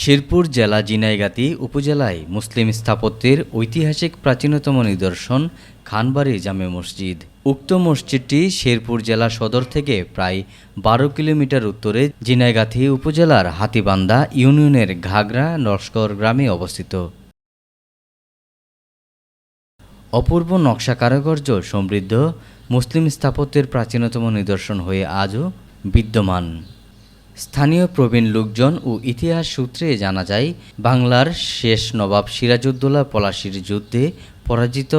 শেরপুর জেলা জিনাইগাতি উপজেলায় মুসলিম স্থাপত্যের ঐতিহাসিক প্রাচীনতম নিদর্শন খানবাড়ি জামে মসজিদ। উক্ত মসজিদটি শেরপুর জেলা সদর থেকে প্রায় বারো কিলোমিটার উত্তরে জিনাইগাতি উপজেলার হাতিবান্দা ইউনিয়নের ঘাগরা নস্কর গ্রামে অবস্থিত। অপূর্ব নকশা কারুকার্য সমৃদ্ধ মুসলিম স্থাপত্যের প্রাচীনতম নিদর্শন হয়ে আজও বিদ্যমান। স্থানীয় প্রবীণ লোকজন ও ইতিহাস সূত্রে জানা যায়, বাংলার শেষ নবাব সিরাজউদ্দৌলা পলাশির যুদ্ধে পরাজিত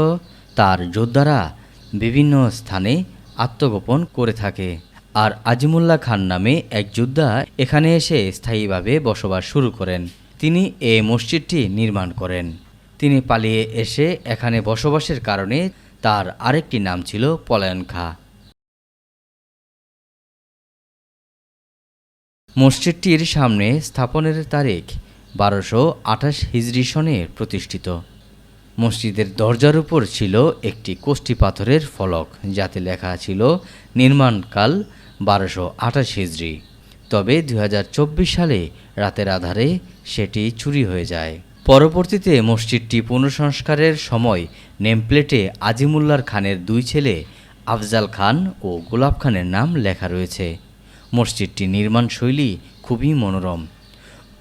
তার যোদ্ধারা বিভিন্ন স্থানে আত্মগোপন করে থাকে। আর আজিমুল্লাহ খান নামে এক যোদ্ধা এখানে এসে স্থায়ীভাবে বসবাস শুরু করেন। তিনি এ মসজিদটি নির্মাণ করেন। তিনি পালিয়ে এসে এখানে বসবাসের কারণে তার আরেকটি নাম ছিল পলায়ন খা। মসজিদটির সামনে স্থাপনের তারিখ বারোশো আঠাশ হিজরি সনে প্রতিষ্ঠিত। মসজিদের দরজার উপর ছিল একটি কোষ্ঠী পাথরের ফলক, যাতে লেখা ছিল নির্মাণকাল বারোশো আঠাশ হিজরি। তবে দু হাজার চব্বিশ সালে রাতের আধারে সেটি চুরি হয়ে যায়। পরবর্তীতে মসজিদটি পুনঃসংস্কারের সময় নেমপ্লেটে আজিমুল্লার খানের দুই ছেলে আফজাল খান ও গোলাপ খানের নাম লেখা রয়েছে। মসজিদটি নির্মাণ শৈলী খুবই মনোরম।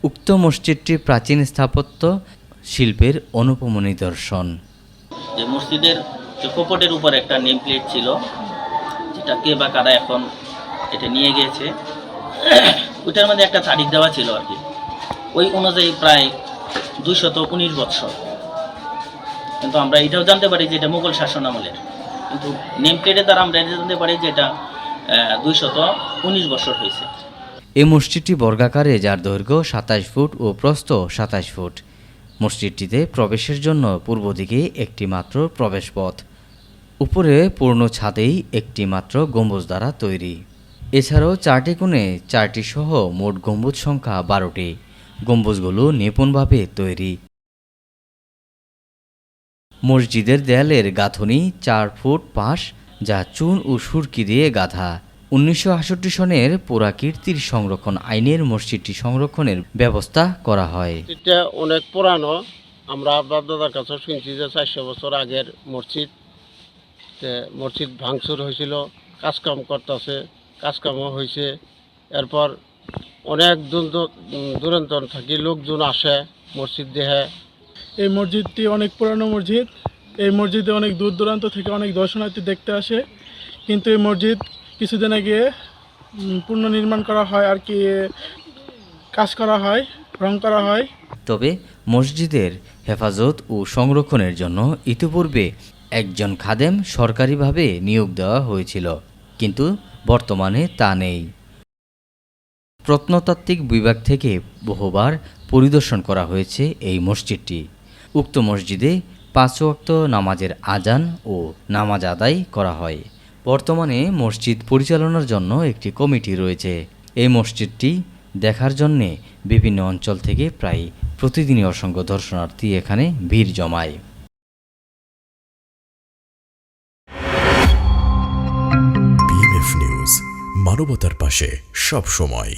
উক্ত মসজিদটি প্রাচীন স্থাপত্য শিল্পের অনুপম নিদর্শন যে মসজিদের যে কপটের উপর একটা নেম প্লেট ছিল, যেটা কে বা কারা এখন এটা নিয়ে গিয়েছে ওইটার মধ্যে একটা তারিখ দেওয়া ছিল আর কি। ওই অনুযায়ী প্রায় দুইশত উনিশ বৎসর। কিন্তু আমরা এটাও জানতে পারি যে এটা মুঘল শাসন আমলের কিন্তু নেম প্লেটের দ্বারা আমরা এটা জানতে পারি যে এটা দুইশত উনিশ বছর হয়েছে। এই মসজিদটি বর্গাকারে, যার দৈর্ঘ্য সাতাশ ফুট ও প্রস্থ সাতাশ ফুট। মসজিদটিতে প্রবেশের জন্য পূর্ব দিকে একটি মাত্র প্রবেশপথ। উপরে পূর্ণ ছাদেই একটি মাত্র গম্বুজ দ্বারা তৈরি। এছাড়াও চারটি কোণে চারটি সহ মোট গম্বুজ সংখ্যা বারোটি। গম্বুজগুলো নিপুণভাবে তৈরি। মসজিদের দেয়ালের গাঁথনি চার ফুট পাশ যা চুন ও সুরকি দিয়ে গাধা। উনিশশো আটষট্টি সনের পুরাকীর্তির সংরক্ষণ আইনের মসজিদটি সংরক্ষণের ব্যবস্থা করা হয়। এটা অনেক পুরানো। আমরা আব্বা দাদার কাছে শুনছি যে চারশো বছর আগের মসজিদ। মসজিদ ভাঙচুর হয়েছিল কাজকাম করতেছে কাজকামও হয়েছে। এরপর অনেক দূর দূরান্ত থাকি লোকজন আসে মসজিদ দেহে। এই মসজিদটি অনেক পুরানো মসজিদ। এই মসজিদে অনেক দূর দূরান্ত থেকে অনেক দর্শনার্থী দেখতে আসে। কিন্তু এই মসজিদ কিছুদিন আগে পুনর্নির্মাণ করা হয়, আর কি, কাজ করা হয়, রং করা হয়। তবে মসজিদের হেফাজত ও সংরক্ষণের জন্য ইতিপূর্বে একজন খাদেম সরকারিভাবে নিয়োগ দেওয়া হয়েছিল, কিন্তু বর্তমানে তা নেই। প্রত্নতাত্ত্বিক বিভাগ থেকে বহুবার পরিদর্শন করা হয়েছে এই মসজিদটি। উক্ত মসজিদে পাঁচ ওয়াক্ত নামাজের আজান ও নামাজ আদায় করা হয়। বর্তমানে মসজিদ পরিচালনার জন্য একটি কমিটি রয়েছে। এই মসজিদটি দেখার জন্যে বিভিন্ন অঞ্চল থেকে প্রায় প্রতিদিনই অসংখ্য দর্শনার্থী এখানে ভিড় জমায়। মানবতার পাশে সব সময়